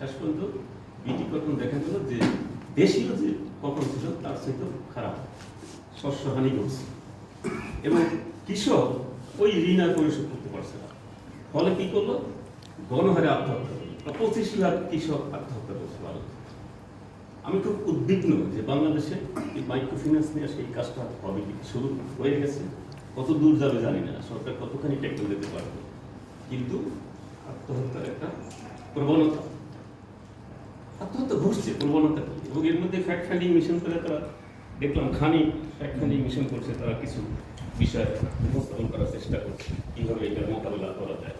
শেষ পর্যন্ত বিটি কখন দেখা গেল যে দেশীয় যে কখন ছিল, তার সাথে খারাপ। শস্য হানি করছে। এবং কৃষক ওই ঋণ আর পরিশোধ করতে পারছে না। ফলে কি করল? গণহারে আত্মহত্যা করল। পঁচিশ লাখ কৃষক আত্মহত্যা করছে ভারত। আমি খুব উদ্বিগ্ন যে বাংলাদেশে এই মাইক্রো ফিন্যান্স নিয়ে সেই কাজটা হবে কি? শুরু হয়ে গেছে। কত দূর যাবে জানি না। সরকার কতখানি ট্যাকেল দিতে পারবে? কিন্তু আত্মহত্যার একটা প্রবণতা। আত্মহত্যা ঘটছে প্রবণতা এবং এর মধ্যে ফ্যাক্ট ফাইন্ডিং মিশন করে তারা দেখলাম, খানি ফ্যাক্ট ফাইন্ডিং মিশন করছে তারা কিছু বিষয় উপস্থাপন করার চেষ্টা করছে, কীভাবে এটার মোকাবিলা করা যায়।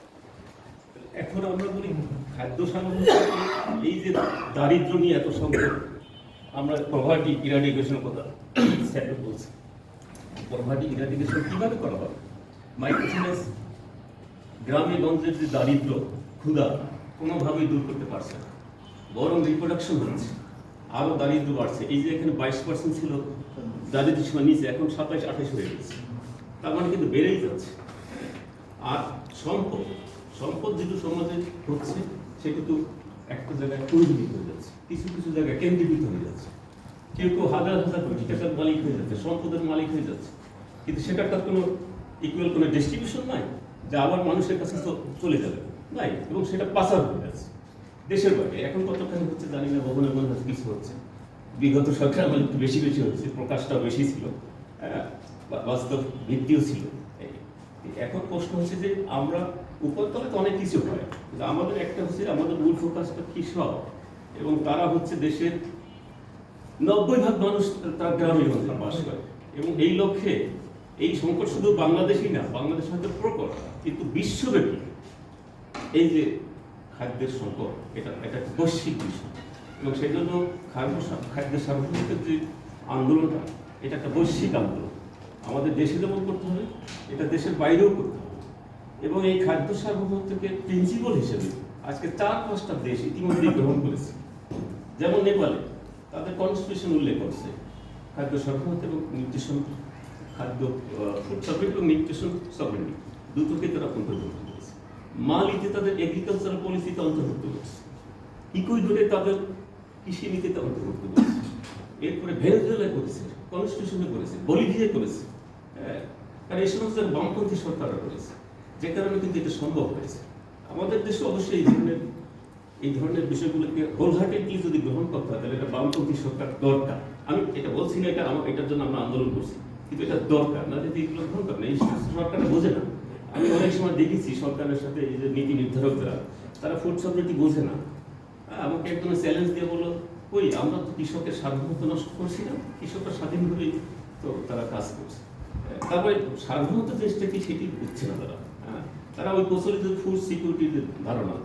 এখন আমরা বলি খাদ্য সামগ্রী এই যে দারিদ্র নিয়ে এত সংকট, আমরা প্রভার্টি ইরাডিকেশন কথা স্যার বলছি। প্রভার্টি ইরাডিকেশন কীভাবে করা হবে? মাইক্রোফিন্যান্স, গ্রামে গঞ্জের যে দারিদ্র, ক্ষুধা কোনোভাবেই দূর করতে পারছে না। বরং রিপ্রোডাকশন হচ্ছে। আরও দারিদ্র বাড়ছে। এই যে এখানে বাইশ পার্সেন্ট ছিল দারিদ্র সীমা নিচে, এখন সাতাইশ আঠাশ হয়ে গেছে। তার মানে কিন্তু বেড়েই যাচ্ছে। আর সম্পদ সম্পদ যেহেতু সমাজে হচ্ছে, সে কিন্তু একটা জায়গায় পরিমিত হয়ে যাচ্ছে। কিছু কিছু জায়গায় কেন্দ্রীভূত হয়ে যাচ্ছে। কেউ কেউ হাজার হাজার কোটি টাকার মালিক হয়ে যাচ্ছে, সম্পদের মালিক হয়ে যাচ্ছে। কিন্তু সেটার তার কোনো ইকুয়াল কোনো ডিস্ট্রিবিউশন নাই, যে আবার মানুষের কাছে চলে যাবে। নাই, এবং সেটা পাচার হয়ে যাচ্ছে। দেশের বাইরে। এখন কতখানি হচ্ছে জানি না ভবনে মনে হচ্ছে কিছু হচ্ছে। বিগত সরকার আমার একটু বেশি বেশি হচ্ছে প্রকাশটাও বেশি ছিল হ্যাঁ, বাস্তব ভিত্তিও ছিল। এখন প্রশ্ন হচ্ছে যে আমরা উপরতলে তো অনেক কিছু হয় কিন্তু আমাদের একটা হচ্ছে আমাদের মূল ফোকাসটা কৃষক এবং তারা হচ্ছে দেশের নব্বই ভাগ মানুষ তার গ্রামে গঞ্জে বাস করে। এবং এই লক্ষ্যে এই সংকট শুধু বাংলাদেশই না বাংলাদেশ হয়তো প্রকট কিন্তু বিশ্বব্যাপী। এই যে খাদ্যের সংকট, এটা এটা বৈশ্বিক বিষয়। এবং সেই জন্য খাদ্য সা- খাদ্যের সার্বভৌমত্বের যে আন্দোলনটা, এটা একটা বৈশ্বিক আন্দোলন। আমাদের দেশে যেমন করতে হবে, এটা দেশের বাইরেও করতে হবে। এবং এই খাদ্য সার্বভৌমত্বকে প্রিন্সিপাল হিসেবে আজকে চার পাঁচটা দেশ ইতিমধ্যেই গ্রহণ করেছে। যেমন নেপালে, তাদের কনস্টিটিউশন উল্লেখ করছে, খাদ্য সার্বভৌমত্ব এবং নিউট্রিশন খাদ্য ফুড সার্ভিস এবং নিউট্রিশন সভরেন্টি দুটোকে তারা অন্তর্ভুক্ত তাদের এগ্রিকালচারাল পলিসিতে অন্তর্ভুক্ত করেছে। ইকুইডোরে তাদের কৃষি নীতিতে অন্তর্ভুক্ত করেছে। এরপরে ভেনেজুয়েলায় করেছে কনস্টিটিউশনে করেছে বলিভিয়ায় করেছে। হ্যাঁ, এই সমস্ত বামপন্থী সরকাররা করেছে। যে কারণে কিন্তু এটা সম্ভব হয়েছে। আমাদের দেশে অবশ্যই এই ধরনের এই ধরনের বিষয়গুলোকে হোলহার্টেডলি যদি গ্রহণ করতে হয় তাহলে এটা বামপন্থী সরকার দরকার। আমি এটা বলছি না এটা আমার এটার জন্য আমরা আন্দোলন করছি। কিন্তু এটা দরকার। না যদি এগুলো গ্রহণ করেন এই সরকার বোঝে না। আমি অনেক সময় দেখেছি সরকারের সাথে এই যে নীতি নির্ধারকরা, তারা ফুড সাবজেক্টই বোঝে না। আমাকে একদম চ্যালেঞ্জ দিয়ে বলো ওই, আমরা তো কৃষকের সার্বভৌমত্ব নষ্ট করছি না, কৃষকরা স্বাধীনভাবেই তো তারা কাজ করছে। তারপরে সার্বভৌমত্ব জিনিসটা কি সেটি বুঝছে না তারা। তারা ওই প্রচলিত ফুড সিকিউরিটির ধারণা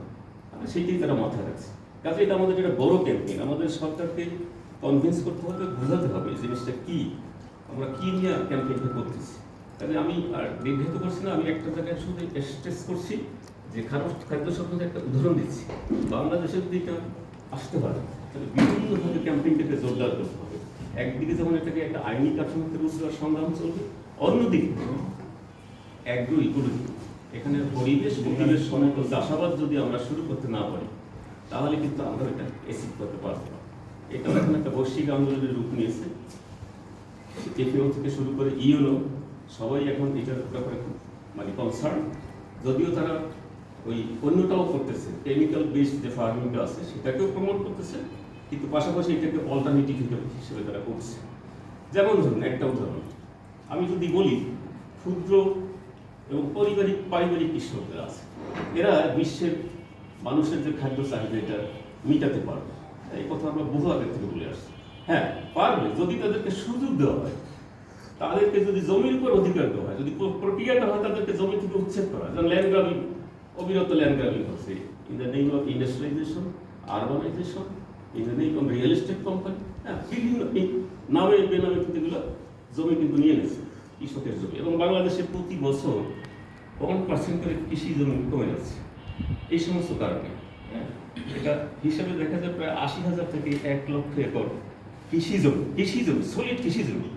সেটাই তারা মাথায় রাখছে। কাজে এটা আমাদের একটা বড় ক্যাম্পেইন আমাদের সরকারকে কনভিন্স করতে হবে, বোঝাতে হবে জিনিসটা কি, আমরা কি নিয়ে ক্যাম্পেইনটা করতেছি। কাজে আমি, আর বিভ্রান্ত করছি না, আমি একটা জায়গায় শুধু স্ট্রেস করছি, যে খাদ্য খাদ্য সম্বন্ধে একটা উদাহরণ দিচ্ছি। বাংলাদেশে যদি এটা আসতে পারে। তাহলে বিভিন্নভাবে ক্যাম্পেইনটাকে জোরদার করতে হবে। একদিকে যেমন এটাকে একটা আইনি কাঠামোতে দেওয়ার সংগ্রাম চলবে, অন্যদিকে অ্যাগ্রো ইকোলজি এখানে পরিবেশ পরিবেশ সমগ্র চাষাবাদ যদি আমরা শুরু করতে না পারি, তাহলে কিন্তু আমরা এটা এসিভ করতে পারব না। এটা এখন একটা বৈশ্বিক আন্দোলনের রূপ নিয়েছে। এফএও থেকে শুরু করে ইউনো সবাই এখন এটার ব্যাপারে খুব মানে কনসার্ন যদিও তারা ওই অন্যটাও করতেছে। কেমিক্যাল বেসড যে ফার্মিংটা আছে, সেটাকেও প্রমোট করতেছে। কিন্তু পাশাপাশি এটাকে অল্টারনেটিভ হিসেবে তারা করছে যেমন ধরুন, একটা উদাহরণ। আমি যদি বলি, ক্ষুদ্র এবং পারিবারিক পারিবারিক কৃষকরা আছে। এরা বিশ্বের মানুষের যে খাদ্য চাহিদা, এটা মিটাতে পারবে। এই কথা আমরা বহু আগের থেকে বলে আসছি। হ্যাঁ পারবে। যদি তাদেরকে সুযোগ দেওয়া হয় তাদেরকে যদি জমির উপর অধিকার দেওয়া হয় যদি প্রক্রিয়াটা হয় তাদেরকে জমি থেকে উচ্ছেদ করা যেমন ল্যান্ড গ্রাবিং অবিরত ল্যান্ড গ্রাবিং হচ্ছে in the name of industrialisation urbanisation in the name of real estate company হ্যাঁ বিভিন্ন নামে বেনামে কিন্তু এগুলো জমি কিন্তু নিয়ে নিয়েছে কৃষকের জমি। এবং বাংলাদেশে প্রতি বছর ওয়ান পার্সেন্ট করে কৃষি জমি কমে যাচ্ছে। এই সমস্ত কারণে হ্যাঁ, এটা হিসাবে দেখা যায় প্রায় আশি হাজার থেকে এক লক্ষ একর কৃষি জমি কৃষি জমি সলিড কৃষি জমি।